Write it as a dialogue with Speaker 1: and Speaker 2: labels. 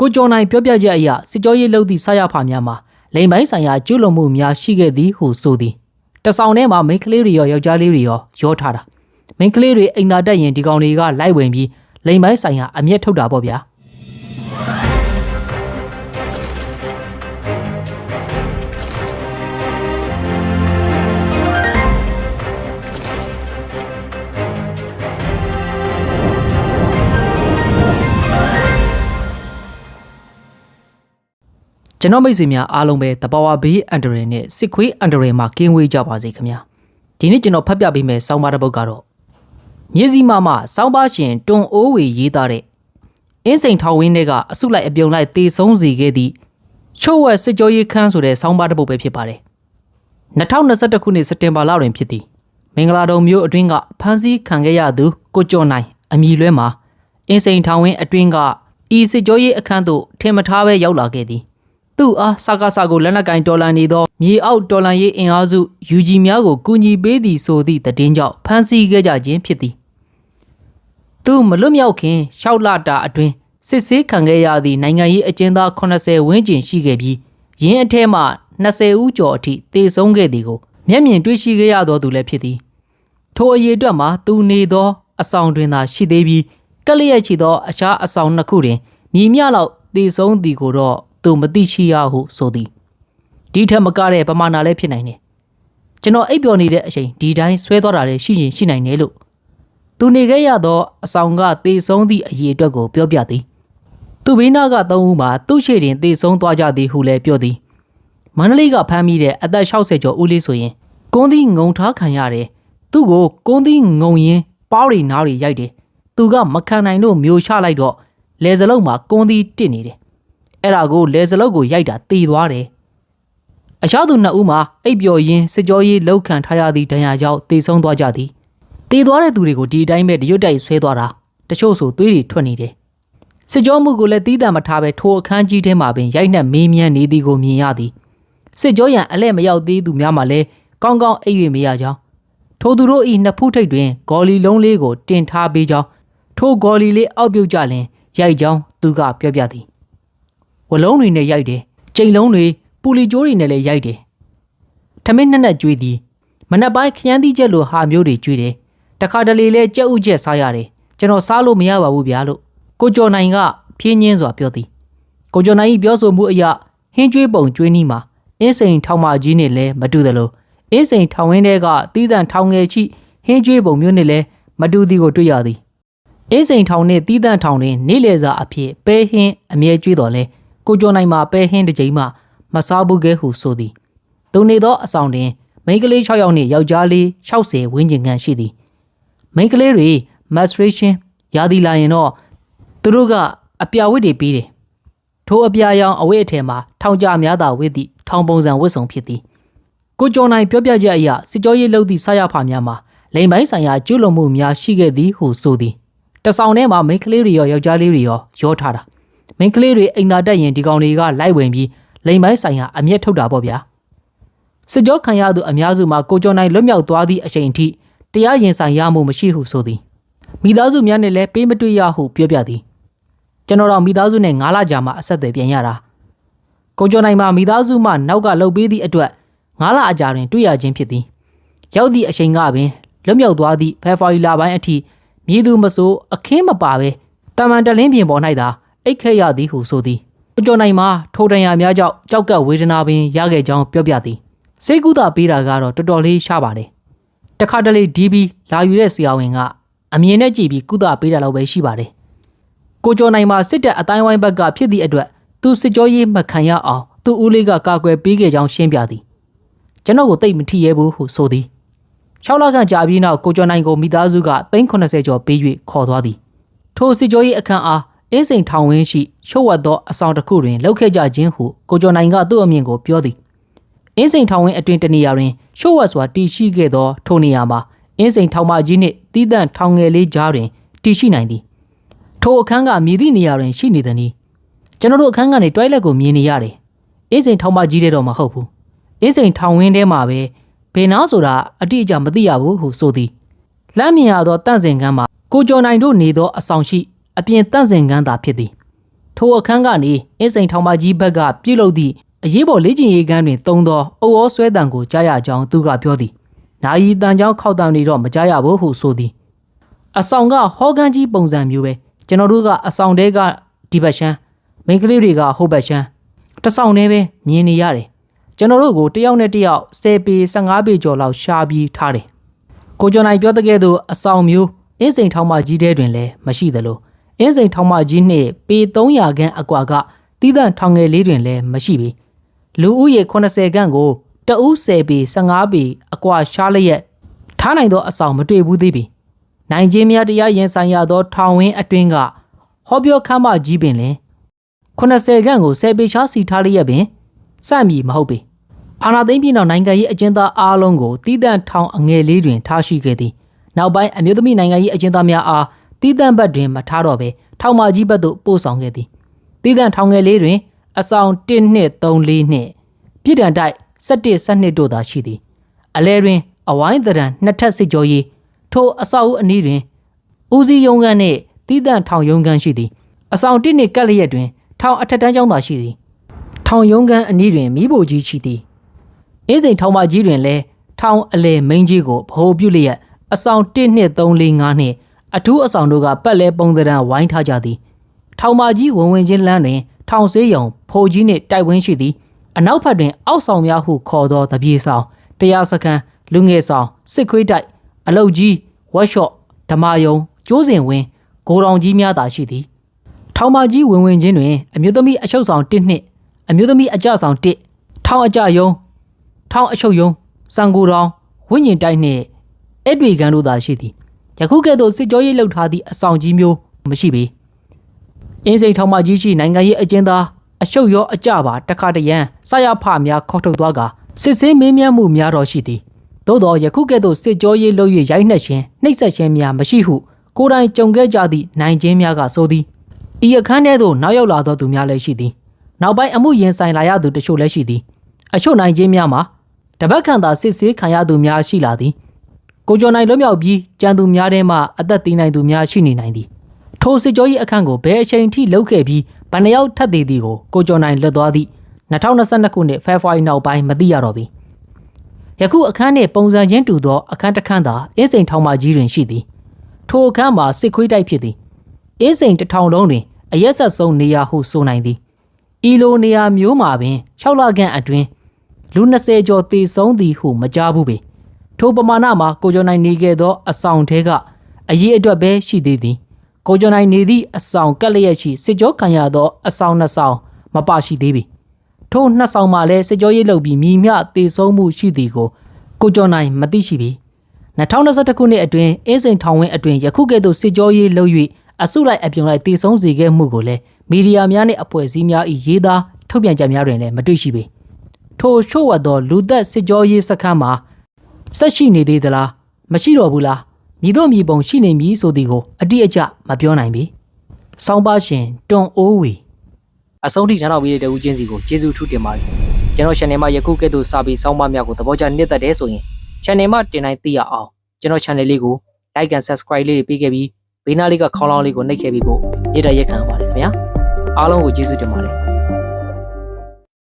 Speaker 1: ကိုကျော်နိုင်ပြောပြချက်အရစစ်ကြောရေးလုပ်သည့်ဆရာဖာများမှာလိမ်ပိုင်းဆိုင်ရာကျူးလွန်မှုများရှိခဲ့သည်ဟုဆိုသည်တဆောင်ထဲမှာမိန်းကလေးတွေရောယောက်ျားလေးတွေရောရောထားတာမိန်းကလေးတွေအိမ်သာတက်ရင်ဒီကောင်တွေကလိုက်ဝင်ပြီးလိမ်ပိုင်းဆိုင်ရာအမျက်ထုတ်တာပေါ့ဗျာ ကျွန်တော်မိတ်ဆွေများအားလုံးပဲတဘာဝဘေးအန်ဒရယ်နဲ့စစ်ခွေးအန်ဒရယ်မှာကင်းဝေးကြပါစေခင်ဗျာဒီနေ့ကျွန်တော်ဖတ်ပြပေးမယ့်ဆောင်းပါးတစ်ပုဒ်ကတော့မြစည်းမမဆောင်းပါးရှင်တွန်အိုးဝေရေးသားတဲ့အင်းစိန်ထောင်ဝင်းတွေကအစုလိုက်အပြုံလိုက်တေဆုံးစေခဲ့သည့်ချို့ဝက်စစ်ကြောရေးခန်းဆိုတဲ့ဆောင်းပါးတစ်ပုဒ်ပဲဖြစ်ပါတယ်2021ခုနှစ်စက်တင်ဘာလတွင်ဖြစ်သည်မင်္ဂလာတုံမြို့အတွင်းကဖမ်းဆီးခံခဲ့ရသူကိုကျော်နိုင်အမည်လွဲမှာအင်းစိန်ထောင်ဝင်းအတွင်းကဤစစ်ကြောရေးအခန်းသို့ထင်မထားဘဲရောက်လာခဲ့သည် သူ့အားစကားစကိုလက်နက်ကင်တော်လန်နေသောမြေအောက်တော်လန်ရေးအင်အားစုယူဂျီများကိုကူညီပေးသည်ဆိုသည့်တည်င်းကြောင့်ဖမ်းဆီးခဲ့ကြခြင်းဖြစ်သည်သူမလွတ်မြောက်ခင်ရှောက်လာတာအတွင်းစစ်ဆေးခံခဲ့ရသည့်နိုင်ငံရေးအကျဉ်းသား80ဝန်းကျင်ရှိခဲ့ပြီးရင်းအထဲမှ20ဦးကျော်အထိတေဆုံးခဲ့သည်ကိုမျက်မြင်တွေ့ရှိခဲ့ရသောသူလည်းဖြစ်သည်ထိုအရေးအတွက်မှာသူနေသောအဆောင်တွင်သာရှိသေးပြီးကက်လျက်ချီသောအခြားအဆောင်နှစ်ခုတွင်မြည်မြလောက်တေဆုံးသည်ကိုတော့ သူမသိရှိရဟုဆိုသည်ဒီထက်မကတဲ့ပမာဏလည်းဖြစ်နိုင်တယ်ကျွန်တော်အိပ်ပျော်နေတဲ့အချိန်ဒီတိုင်းဆွဲသွားတာလည်းရှိရင်ရှိနိုင်တယ်လို့သူနေခဲ့ရသောအဆောင်ကတေဆုံးသည့်အရေးအတွက်ကိုပြောပြသည်သူဘေးနာကသုံးဦးမှာသူ့ရှေ့တွင်တေဆုံးသွားကြသည်ဟုလည်းပြောသည်မန္တလေးကဖမ်းမိတဲ့အသက်60ကျော်ဦးလေးဆိုရင်ကွန်းသီးငုံထားခံရတယ်သူ့ကိုကွန်းသီးငုံရင်ပေါးရီနားရီရိုက်တယ်သူကမခံနိုင်လို့မျိုးချလိုက်တော့လေစလုံးမှာကွန်းသီးတစ်နေတယ် အဲ့ဒါကိုလေစလုံးကိုရိုက်တာတေသွားတယ်အရှားသူနှစ်ဦးမှာအိပ်ပျော်ရင်းစစ်ကြောရေးလောက်ခံထားရသည့်ဒဏ်ရာကြောင့်တေဆုံးသွားကြသည်တေသွားတဲ့သူတွေကိုဒီအတိုင်းပဲတရွတ်တိုက်ဆွဲသွားတာတချို့ဆိုသွေးတွေထွက်နေတယ်စစ်ကြောမှုကိုလည်းတီးတံမထားပဲထိုအခန်းကြီးထဲမှာပင်ရိုက်နှက်မေးမြန်းနေသည်ကိုမြင်ရသည်စစ်ကြောရန်အလဲမရောက်သေးသူများမှလည်းကောင်းကောင်းအိပ်၍မရကြောင်းထိုသူတို့ဤနှစ်ဖူးထိပ်တွင်ဂေါ်လီလုံးလေးကိုတင်ထားပေးကြောင်းထိုဂေါ်လီလေးအောက်ပြုတ်ကြလင်ရိုက်ကြောင်းသူကပြောပြသည် ဝလုံးတွေနဲ့ရိုက်တယ်ကြိမ်လုံးတွေပူလီကျိုးတွေနဲ့လည်းရိုက်တယ်ထမင်းနှစ်နက်ကျွေးသည်မနက်ပိုင်းခရမ်းသီးချက်လိုဟာမျိုးတွေကျွေးတယ်တခါတလေလဲကြက်ဥချက်စားရတယ်ကျွန်တော်စားလို့မရပါဘူးဗျာလို့ကိုကျော်နိုင်ကဖြင်းညင်းစွာပြောသည်ကိုကျော်နိုင်၏ပြောဆိုမှုအရဟင်းကျွေးပုံကျွေးနီးမှာအင်းစိန်ထောင်မကြီးနဲ့လည်းမတူသလိုအင်းစိန်ထောင်ဝင်းထဲကတီးတန့်ထောင်ငယ်ချိဟင်းကျွေးပုံမျိုးနဲ့လည်းမတူသည်ကိုတွေ့ရသည်အေးစိန်ထောင်နဲ့တီးတန့်ထောင်တွင် နေလေစာအဖြစ်ပဲဟင်းအမြဲကျွေးတော်လဲ ကိုကျော်နိုင်မှာပဲဟင်းတစ်ချိန်မှမစားဘူးကဲဟုဆိုသည်သူနေသောအဆောင်တွင်မိန်းကလေး6ယောက်နှင့်ယောက်ျားလေး60ဝန်းကျင်ခန့်ရှိသည်မိန်းကလေးတွေ menstruation ရာသီလာရင်တော့သူတို့ကအပြာဝတ်တွေပေးတယ်ထိုအပြာရောင်အဝတ်အထည်မှာထောင်ကြများသာဝတ်သည့်ထောင်ပုံစံဝတ်စုံဖြစ်သည်ကိုကျော်နိုင်ပြောပြချက်အရစစ်ကြောရေးလုပ်သည့်ဆရာဖာများမှာလိမ်ပိုင်းဆိုင်ရာကျူးလွန်မှုများရှိခဲ့သည်ဟုဆိုသည်တဆောင်ထဲမှာမိန်းကလေးတွေရောယောက်ျားလေးတွေရောရောထားတာ မိန်းကလေးတွေအိမ်သာတက်ရင်ဒီကောင်တွေကလိုက်ဝင်ပြီးလိမ်ပိုင်းဆိုင်ရာအမျက်ထုတ်တာပေါ့ဗျာစစ်ကြောခံရသူအများစုမှာကိုကျော်နိုင်လွတ်မြောက်သွားသည့်အချိန်ထိတရားရင်ဆိုင်ရမှုမရှိဟုဆိုသည်မိသားစုများနဲ့လည်းပေးမတွေ့ရဟုပြောပြသည်ကျွန်တော်တို့မိသားစုနဲ့9လကြာမှအဆက်အသွယ်ပြန်ရတာကိုကျော်နိုင်မှာမိသားစုမှနောက်ကလှုပ်ပေးသည့်အတွက်9လအကြာတွင်တွေ့ရခြင်းဖြစ်သည်ရောက်သည့်အချိန်ကပင်လွတ်မြောက်သွားသည့်ဖေဖော်ဝါရီလပိုင်းအထိမြည်သူမဆိုးအခင်းမပါပဲတမန်တလင်းပြင်ပေါ်၌သာ အိတ်ခဲရသည်ဟုဆိုသည်ကိုကျော်နိုင်မှာထိုတန်ရာများကြောင့်ကြောက်ကပ်ဝေဒနာပင်ရခဲ့ကြောင်းပြောပြသည်စိတ်ကူးတာပေးတာကတော့တော်တော်လေးရှားပါတယ်တခါတလေဒီဘီလာယူတဲ့ဆရာဝန်ကအမြင်နဲ့ကြည့်ပြီးကုသပေးတာလောက်ပဲရှိပါတယ်ကိုကျော်နိုင်မှာစစ်တပ်အတိုင်းဝိုင်းဘက်ကဖြစ်သည့်အတွက်သူစစ်ကြောရေးမခံရအောင်သူ့ဦးလေးကကာကွယ်ပေးခဲ့ကြောင်းရှင်းပြသည်ကျွန်တော်ကိုတိတ်မထီရဲဘူးဟုဆိုသည်6လခန့်ကြာပြီးနောက်ကိုကျော်နိုင်ကိုမိသားစုက380ကျော်ပေး၍ခေါ်သွားသည်ထိုစစ်ကြောရေးအခမ်းအား အင်းစိန်ထောင်ဝင်းရှိရှုပ်ဝတ်သောအဆောင်တစ်ခုတွင်လှုပ်ခဲ့ကြခြင်းဟုကိုကျော်နိုင်ကသူ့အမြင်ကိုပြောသည်အင်းစိန်ထောင်ဝင်းအတွင်တနေရာတွင်ရှုပ်ဝတ်စွာတည်ရှိခဲ့သောထိုနေရာမှာအင်းစိန်ထောင်မကြီးနှင့်တီးတန့်ထောင်ငယ်လေးကြားတွင်တည်ရှိနိုင်သည်ထိုအခန်းကမြည်သည့်နေရာတွင်ရှိနေသည်နီကျွန်တော်တို့အခန်းကနေတွိုင်လက်ကိုမြင်နေရတယ်အင်းစိန်ထောင်မကြီးတဲ့တော့မဟုတ်ဘူးအင်းစိန်ထောင်ဝင်းထဲမှာပဲဘယ်နာဆိုတာအတိအကျမသိရဘူးဟုဆိုသည်လမ်းမြင်ရသောတန့်စင်ကန်းမှာကိုကျော်နိုင်တို့နေသောအဆောင်ရှိ အပြင်တန့်စင်ကန်းသာဖြစ်သည်ထိုအခန်းကနေအင်းစိန်ထောင်မကြီးဘက်ကပြုတ်လုသည့်အရေးပေါ်လေ့ကျင့်ရေးကမ်းတွင်တုံသောအုပ်ဩဆွဲတံကိုကြားရကြောင်းသူကပြောသည်။နာယီတန်ကြောင်းခောက်တံနေတော့မကြားရဘူးဟုဆိုသည်။အဆောင်ကဟောကန်ကြီးပုံစံမျိုးပဲကျွန်တော်တို့ကအဆောင်တဲကဒီဘက်ရှမ်းမိန်းကလေးတွေကဟိုဘက်ရှမ်းတစ်ဆောင်တည်းပဲမြင်နေရတယ်။ကျွန်တော်တို့ကိုတစ်ယောက်နဲ့တစ်ယောက်10ပေ15ပေကျော်လောက်ရှာပြီးထားတယ်။ကိုကျော်နိုင်ပြောတဲ့ကဲ့သို့အဆောင်မျိုးအင်းစိန်ထောင်မကြီးတဲတွင်လည်းမရှိသလို အင်းစိန်ထောင်မကြီးနှင့်ပေ300ခန်းအကွာကတီးတန့်ထောင်ငယ်လေးတွင်လည်းမရှိပေလူဦးရေ80ခန်းကိုတအူး10ပေ15ပေအကွာရှားလျက်ထားနိုင်သောအဆောင်မတွေ့ဘူးသေးပေနိုင်ချင်းများတရားရင်ဆိုင်ရသောထောင်ဝင်းအတွင်းကဟောပြောခမ်းမကြီးပင်လင်80ခန်းကို10ပေရှားစီထားလျက်ပင်စမည်မဟုတ်ပေအာနာသိမ့်ပြည်နောက်နိုင်ငံရေးအကျဉ်းသားအားလုံးကိုတီးတန့်ထောင်အငယ်လေးတွင်ထားရှိခဲ့သည်နောက်ပိုင်းအမျိုးသမီးနိုင်ငံရေးအကျဉ်းသားများအား တီးတန့်ဘက်တွင်မထားတော့ဘဲထောင်မကြီးဘက်သို့ပို့ဆောင်ခဲ့သည်တီးတန့်ထောင်ငယ်လေးတွင် အဆောင်1နှစ်3 4နှစ်ပြည်တံတိုက်17 12တို့သာရှိသည် အလဲတွင် အဝိုင်းတရံနှစ်ထပ်စစ်ကြောရေးထိုအဆောက်အဦအနီးတွင်ဦးစီးရုံးခန်းနှင့်တီးတန့်ထောင်ရုံးခန်းရှိသည်အဆောင်1နှစ်ကပ်လျက်တွင် ထောင်အထက်တန်းကျောင်းသာရှိသည်ထောင်ရုံးခန်းအနီးတွင်မိဘကြီးရှိသည်အင်းစိန်ထောင်မကြီးတွင်လည်းထောင်အလဲမိန်းကြီးကိုဗဟိုပြုလျက်အဆောင်1နှစ်3 4 5နှစ် အထူးအဆောင်တို့ကပတ်လဲပုံသဏ္ဍာန်ဝိုင်းထားကြသည်ထောင်မကြီးဝင်ဝင်ချင်းလမ်းတွင် ထောင်ဆေးရုံဖိုကြီးနှင့်တိုက်ဝင်းရှိသည်အနောက်ဘက်တွင် အောက်ဆောင်များဟုခေါ်သောတပြေဆောင်တရားစခန်းလူငယ်ဆောင်စစ်ခွေးတိုက်အလုတ်ကြီးဝက်ရှော့ဓမာယုံကျိုးစင်ဝင်းဂိုတောင်ကြီးများသာရှိသည်ထောင်မကြီးဝင်ဝင်ချင်းတွင်အမျိုးသမီးအရှုပ်ဆောင်1နှစ်အမျိုးသမီးအကြဆောင်1ထောင်အကြယုံထောင်အရှုပ်ယုံစံကိုတောင်ဝိညာဉ်တိုက်နှင့်အဲ့တွေကန်တို့သာရှိသည် ယခုကဲ့သို့စစ်ကြောရေးလှုပ်ထားသည့်အဆောင်ကြီးမျိုးမရှိပေအင်းစိန်ထောင်မကြီးရှိနိုင်ငံရေးအကျဉ်းသားအရှုပ်ရောအကြပါတခါတရံဆရာဖများခေါက်ထုတ်သွားကစစ်ဆေးမင်းမြတ်မှုများတော်ရှိသည်သို့တော်ယခုကဲ့သို့စစ်ကြောရေးလှုပ်၍ရိုက်နှက်ခြင်းနှိပ်စက်ခြင်းများမရှိဟုကိုယ်တိုင်ကြုံခဲ့ကြသည့်နိုင်ခြင်းများကဆိုသည်ဤအခန်းထဲသို့နောက်ရောက်လာသောသူများလည်းရှိသည်နောက်ပိုင်းအမှုရင်ဆိုင်လာရသူတချို့လည်းရှိသည်အချို့နိုင်ခြင်းများမှာတပတ်ခန့်သာစစ်ဆေးခံရသူများရှိလာသည် ကိုကျော်နိုင်လွတ်မြောက်ပြီးကြံသူများထဲမှအသက်သေးနိုင်သူများရှိနေနိုင်သည်ထိုစစ်ကြောရေးအခန့်ကိုဘယ်အချိန်ထိလှုပ်ခဲ့ပြီးဗန်နယောက်ထပ်သေးသည်ကိုကိုကျော်နိုင်လွတ်သွားသည့်2022ခုနှစ်ဖေဖော်ဝါရီနောက်ပိုင်းမသိရတော့ပြီယခုအခန်းနှင့်ပုံစံချင်းတူသောအခန်းတစ်ခန်းသာအင်းစိန်ထောင်မကြီးတွင်ရှိသည်ထိုအခန်းမှာစစ်ခွေးတိုက်ဖြစ်သည်အင်းစိန်တစ်ထောင်လုံးတွင်အရက်ဆက်ဆုံးနေရာဟုဆိုနိုင်သည်ဤလိုနေရာမျိုးမှာပင်6လခန့်အတွင်းလူ20ကျော်သေဆုံးသည်ဟုမကြားဘူးပေ ထိုပမာဏမှာကိုကျော်နိုင်နေခဲ့သောအဆောင်ထဲကအရေးအတွက်ပဲရှိသေးသည်ကိုကျော်နိုင်နေသည့်အဆောင်ကက်လျက်ရှိစစ်ကြောခံရသောအဆောင်နှစ်ဆောင်မပါရှိသေးပေထိုနှစ်ဆောင်မှာလည်းစစ်ကြောရေးလုပ်ပြီးမိမျှသေဆုံးမှုရှိသည်ကိုကိုကျော်နိုင်မသိရှိပေ2021ခုနှစ်အတွင်းအင်းစိန်ထောင်ဝင်းအတွင်းယခုကဲ့သို့စစ်ကြောရေးလုပ်၍အစုလိုက်အပြုံလိုက်တည်ဆုံးစေခဲ့မှုကိုလည်းမီဒီယာများနှင့်အဖွဲ့အစည်းများ၏ရေးသားထုတ်ပြန်ချက်များတွင်လည်းမတွေ့ရှိပေထိုရှို့ဝတ်သောလူသက်စစ်ကြောရေးစခန်းမှာ ဆက်ရှိနေသေးသလားမရှိတော့ဘူးလားမြည်တို့မြည်ပုံရှိနေမည်ဆိုသည်ကိုအတိအကျမပြောနိုင်ပေ။ဆောင်းပါရှင်တွန်အိုးဝေအဆုံးထိနားတော်ပြီးတဲ့တဦးချင်းစီကိုကျေးဇူးထူးတင်ပါတယ်။ကျွန်တော် channel မှာယခုကဲ့သို့စာပေဆောင်းပါးများကိုသဘောကျနှစ်သက်တယ်ဆိုရင် channel မှာတင်တိုင်းသိရအောင်ကျွန်တော် channel လေးကို like and subscribe လေးတွေပေးခဲ့ပြီးဘေးနားလေးကခေါင်းလောင်းလေးကိုနှိပ်ခဲ့ပြီးဖို့နေ့တိုင်းရက်ခံပါတယ်ခင်ဗျာ။အားလုံးကိုကျေးဇူးတင်ပါတယ်